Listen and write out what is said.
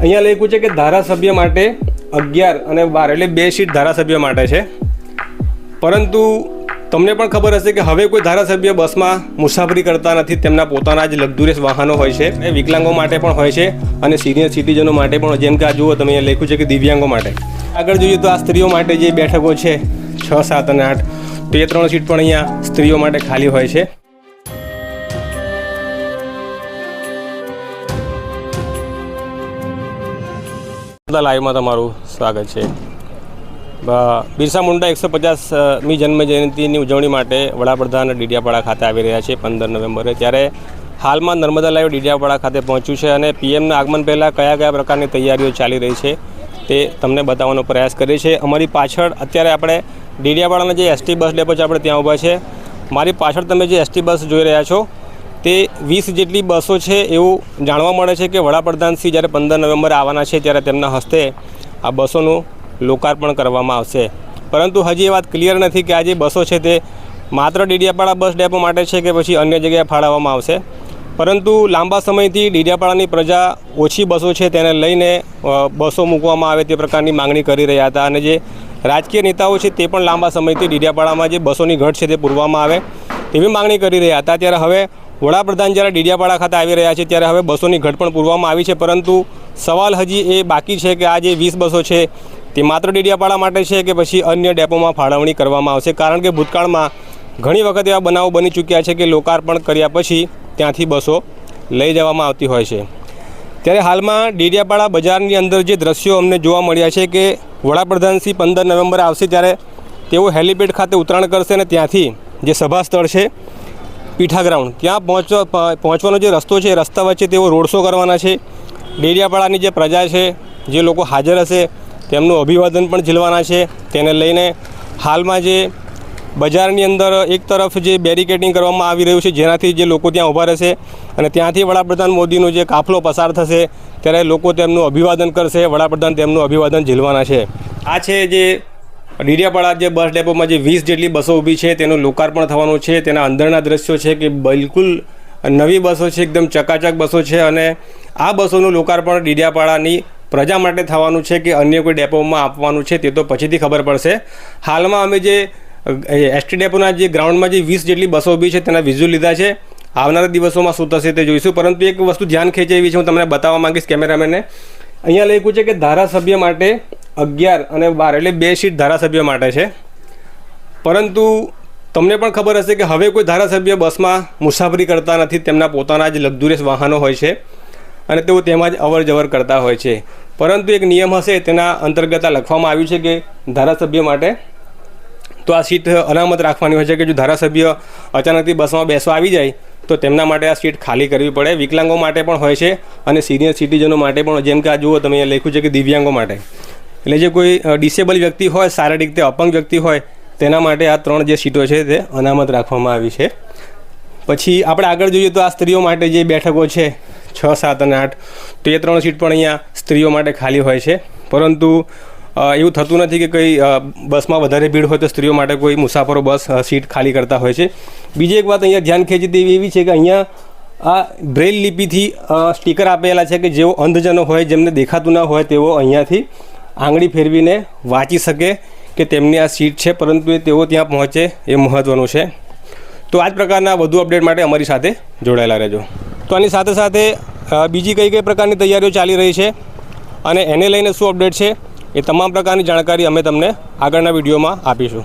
અહીંયા લખ્યું છે કે ધારાસભ્ય માટે અગિયાર અને બાર, એટલે બે સીટ ધારાસભ્ય માટે છે. પરંતુ તમને પણ ખબર હશે કે હવે કોઈ ધારાસભ્ય બસમાં મુસાફરી કરતા નથી, તેમના પોતાના જ લક્ઝુરિયસ વાહનો હોય છે. એ વિકલાંગો માટે પણ હોય છે અને સિનિયર સિટીઝનો માટે પણ જેમ કે આ જુઓ તમે, અહીંયા લખ્યું છે કે દિવ્યાંગો માટે. આગળ જોઈએ તો આ સ્ત્રીઓ માટે જે બેઠકો છે, છ, સાત અને આઠ તો ત્રણ સીટ પણ અહીંયા સ્ત્રીઓ માટે ખાલી હોય છે. બધા લાઈવમાં તમારું સ્વાગત છે. બિરસા મુંડા એકસો પચાસમી જન્મ જયંતિની ઉજવણી માટે વડાપ્રધાન ડીડિયાપાડા ખાતે આવી રહ્યા છે પંદર નવેમ્બરે. ત્યારે હાલમાં નર્મદા લાઈવ ડીડિયાપાડા ખાતે પહોંચ્યું છે અને પીએમના આગમન પહેલાં કયા કયા પ્રકારની તૈયારીઓ ચાલી રહી છે તે તમને બતાવવાનો પ્રયાસ કરીએ છીએ. અમારી પાછળ અત્યારે આપણે ડીડિયાપાડાના જે એસટી બસ ડેપો છે, આપણે ત્યાં ઊભા છે. મારી પાછળ તમે જે એસટી બસ જોઈ રહ્યા છો તે વીસ જેટલી બસો છે એવું જાણવા મળે છે કે વડાપ્રધાનશ્રી જ્યારે પંદર નવેમ્બરે આવવાના છે ત્યારે તેમના હસ્તે આ બસોનું લોકાર્પણ કરવામાં આવશે. પરંતુ હજી એ વાત ક્લિયર નથી કે આ જે બસો છે તે માત્ર ડીડિયાપાડા બસ ડેપો માટે છે કે પછી અન્ય જગ્યાએ ફાળવવામાં આવશે. પરંતુ લાંબા સમયથી ડીડિયાપાડાની પ્રજા ઓછી બસો છે તેને લઈને બસો મૂકવામાં આવે તે પ્રકારની માંગણી કરી રહ્યા હતા અને જે રાજકીય નેતાઓ છે તે પણ લાંબા સમયથી ડીડિયાપાડામાં જે બસોની ઘટ છે તે પૂરવામાં આવે તેવી માંગણી કરી રહ્યા હતા. ત્યારે હવે વડાપ્રધાન જ્યારે ડીડિયાપાડા ખાતે આવી રહ્યા છે, ત્યારે હવે બસોની ઘટ પણ પૂરવામાં આવી છે, પરંતુ સવાલ હજી એ બાકી છે કે આ જે વીસ બસો છે, તે માત્ર ડીડિયાપાડા માટે છે કે પછી અન્ય ડેપોમાં ફાળવણી કરવામાં આવશે? કારણ કે ભૂતકાળમાં ઘણી વખત એવા બનાવો બની ચૂક્યા છે કે લોકાર્પણ કર્યા પછી ત્યાંથી બસો લઈ જવામાં આવતી હોય છે. ત્યારે હાલમાં ડીડિયાપાડા બજારની અંદર જે દ્રશ્યો અમને જોવા મળ્યા છે કે વડાપ્રધાન શ્રી પંદર નવેમ્બરે આવશે, ત્યારે તેઓ હેલિપેડ ખાતે ઉતરાણ કરશે અને ત્યાંથી જે સભા સ્થળ છે પીઠા ગ્રાઉન્ડ ત્યાં પહોંચવા પહોંચવાનો જે રસ્તો છે રસ્તા વચ્ચે તેઓ રોડ શો કરવાના છે. ડેડિયાપાડાની જે પ્રજા છે, જે લોકો હાજર હશે, તેમનું અભિવાદન પણ ઝીલવાના છે. તેને લઈને હાલમાં જે બજારની અંદર એક તરફ જે બેરિકેડિંગ કરવામાં આવી રહ્યું છે, જેનાથી જે લોકો ત્યાં ઊભા રહેશે અને ત્યાંથી વડાપ્રધાન મોદીનો જે કાફલો પસાર થશે, ત્યારે લોકો તેમનું અભિવાદન કરશે, વડાપ્રધાન તેમનું અભિવાદન ઝીલવાના છે. આ છે જે ડીડિયાપાડા જે બસ ડેપોમાં જે વીસ જેટલી બસો ઊભી છે, તેનું લોકાર્પણ થવાનું છે. તેના અંદરના દ્રશ્યો છે કે બિલકુલ નવી બસો છે, એકદમ ચકાચક બસો છે અને આ બસોનું લોકાર્પણ ડીડિયાપાડાની પ્રજા માટે થવાનું છે કે અન્ય કોઈ ડેપોમાં આપવાનું છે તે તો પછીથી ખબર પડશે. હાલમાં અમે જે એસટી ડેપોના જે ગ્રાઉન્ડમાં જે વીસ જેટલી બસો ઊભી છે તેના વિઝ્યુઅલ લીધા છે. આવનારા દિવસોમાં શું થશે તે જોઈશું. પરંતુ એક વસ્તુ ધ્યાન ખેંચે એવી છે, હું તમને બતાવવા માંગીશ કેમેરામેનને. અહીંયા લખ્યું છે કે ધારાસભ્ય માટે અગિયાર અને બાર એટલે બે સીટ ધારાસભ્ય માટે છે. પરંતુ તમને પણ ખબર હશે કે હવે કોઈ ધારાસભ્ય બસમાં મુસાફરી કરતા નથી, તેમના પોતાના જ લગ્ઝુરિયસ વાહનો હોય છે અને તેઓ તેમાં જ અવર જવર કરતા હોય છે. પરંતુ એક નિયમ હશે, તેના અંતર્ગત લખવામાં આવ્યું છે કે ધારાસભ્ય માટે તો આ સીટ અનામત રાખવાની હોય છે કે જો ધારાસભ્ય અચાનકથી બસમાં બેસવા આવી જાય, તો તેમના માટે આ સીટ ખાલી કરવી પડે. વિકલાંગો માટે પણ હોય છે અને સિનિયર સિટીઝનો માટે પણ. જેમ કે આ જુઓ તમે લખ્યું છે કે દિવ્યાંગો માટે. એટલે જે કોઈ ડિસેબલ વ્યક્તિ હોય, શારીરિક રીતે અપંગ વ્યક્તિ હોય, તેના માટે આ ત્રણ જે સીટો છે તે અનામત રાખવામાં આવી છે. પછી આપણે આગળ જોઈએ તો આ સ્ત્રીઓ માટે જે બેઠકો છે, છ, સાત અને આઠ, તો એ ત્રણ સીટ પણ અહીંયા સ્ત્રીઓ માટે ખાલી હોય છે. પરંતુ એવું થતું નથી કે કંઈ બસમાં વધારે ભીડ હોય તો સ્ત્રીઓ માટે કોઈ મુસાફરો બસ સીટ ખાલી કરતા હોય છે. બીજી એક વાત અહીંયા ધ્યાન ખેંચી તેવી એવી છે કે અહીંયા આ બ્રેલ લિપિથી સ્ટીકર આપેલા છે કે જેઓ અંધજનો હોય, જેમને દેખાતું ના હોય તેઓ અહીંયાથી આંગળી ફેરવીને વાંચી શકે કે તેમની આ સીટ છે, પરંતુ તેઓ ત્યાં પહોંચે એ મહત્ત્વનું છે. તો આ જ પ્રકારના વધુ અપડેટ માટે અમારી સાથે જોડાયેલા રહેજો. તો આની સાથે સાથે બીજી કઈ કઈ પ્રકારની તૈયારીઓ ચાલી રહી છે અને એને લઈને શું અપડેટ છે એ તમામ પ્રકારની જાણકારી અમે તમને આગળના વિડીયોમાં આપીશું.